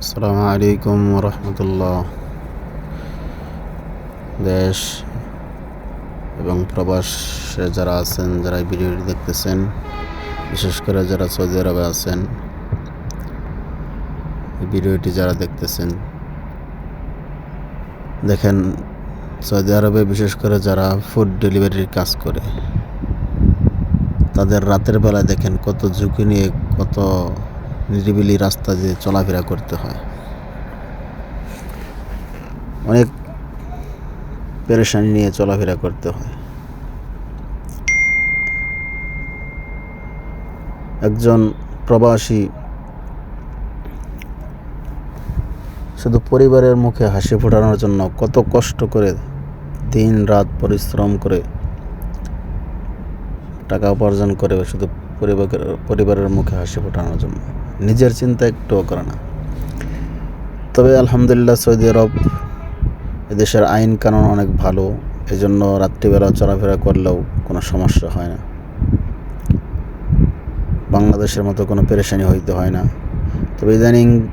আসসালামু আলাইকুম রহমতুল্লাহ দেশ এবং প্রবাসে যারা আছেন, যারা ভিডিওটি দেখতেছেন, বিশেষ করে যারা সৌদি আরবে আছেন ভিডিওটি যারা দেখতেছেন, দেখেন সৌদি আরবে বিশেষ করে যারা ফুড ডেলিভারির কাজ করে, তাদের রাতের বেলা দেখেন কত ঝুঁকি নিয়ে কত নিরিবিলি রাস্তা দিয়ে চলাফেরা করতে হয়। অনেক পেরেশানি নিয়ে চলাফেরা করতে হয়। একজন প্রবাসী শুধু পরিবারের মুখে হাসি ফোটানোর জন্য কত কষ্ট করে দিন রাত পরিশ্রম করে টাকা উপার্জন করে শুধু পরিবারের পরিবারের মুখে হাসি ফোটানোর জন্য। নিজের চিন্তা একটুও করে না। তবে আলহামদুলিল্লাহ সৌদি আরব এদেশের আইন কানুন অনেক ভালো এই জন্য রাত্রিবেলা চলাফেরা করলেও কোনো সমস্যা হয় না। বাংলাদেশের মতো কোনো পেরেশানি হইতে হয় না। তবে ইদানিং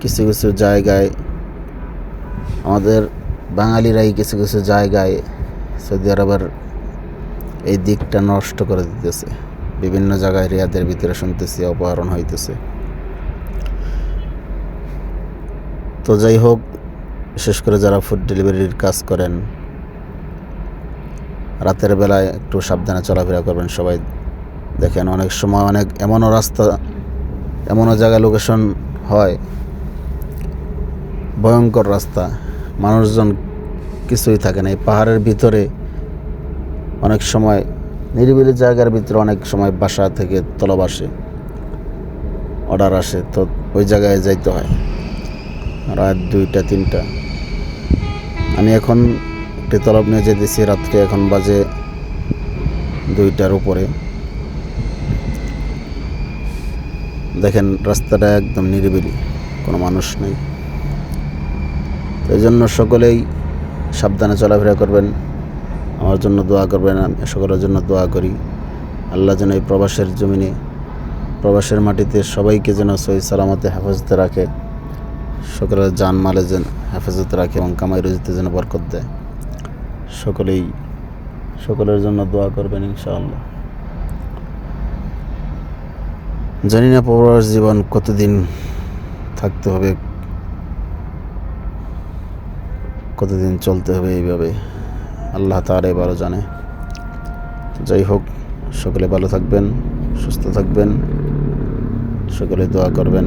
কিছু কিছু জায়গায় আমাদের বাঙালিরাই কিছু কিছু জায়গায় সৌদি আরবের এই দিকটা নষ্ট করে দিতেছে। বিভিন্ন জায়গায় রিয়াদের ভিতরে শুনতেছি, অপহরণ হইতেছে। তো যাই হোক, বিশেষ করে যারা ফুড ডেলিভারির কাজ করেন, রাতের বেলায় একটু সাবধানে চলাফেরা করবেন সবাই। দেখেন অনেক সময় অনেক এমনও রাস্তা, এমনও জায়গায় লোকেশন হয়, ভয়ঙ্কর রাস্তা, মানুষজন কিছুই থাকে না। এই পাহাড়ের ভিতরে অনেক সময়, নিরিবিলি জায়গার ভিতরে অনেক সময় বাসা থেকে তলব আসে অর্ডার আসে, তো ওই জায়গায় যাইতে হয়। রাত দুইটা, তিনটা। আমি এখন একটি তলব নিয়ে যেতেছি, রাত্রে এখন বাজে দুইটার উপরে। দেখেন, রাস্তাটা একদম নিরিবিলি, কোনো মানুষ নেই। এই জন্য সকলেই সাবধানে চলাফেরা করবেন, আমার জন্য দোয়া করবেন, আমি সকলের জন্য দোয়া করি। আল্লাহ যেন এই প্রবাসের জমিনে, প্রবাসের মাটিতে সবাইকে যেন সহি সালামতে হেফাজতে রাখে। সকলের জান মালে যেন, হেফাজত রাখে এবং কামাই রুজিতে যেন বরকত দেয়। সকলেই, সকলের জন্য দোয়া করবেন ইনশাআল্লাহ। জানি না প্রবাস জীবন কতদিন থাকতে হবে, কতদিন চলতে হবে এইভাবে, আল্লাহ তারাই ভালো জানে। যাই হোক, সকলে ভালো থাকবেন, সুস্থ থাকবেন, সকলে দোয়া করবেন।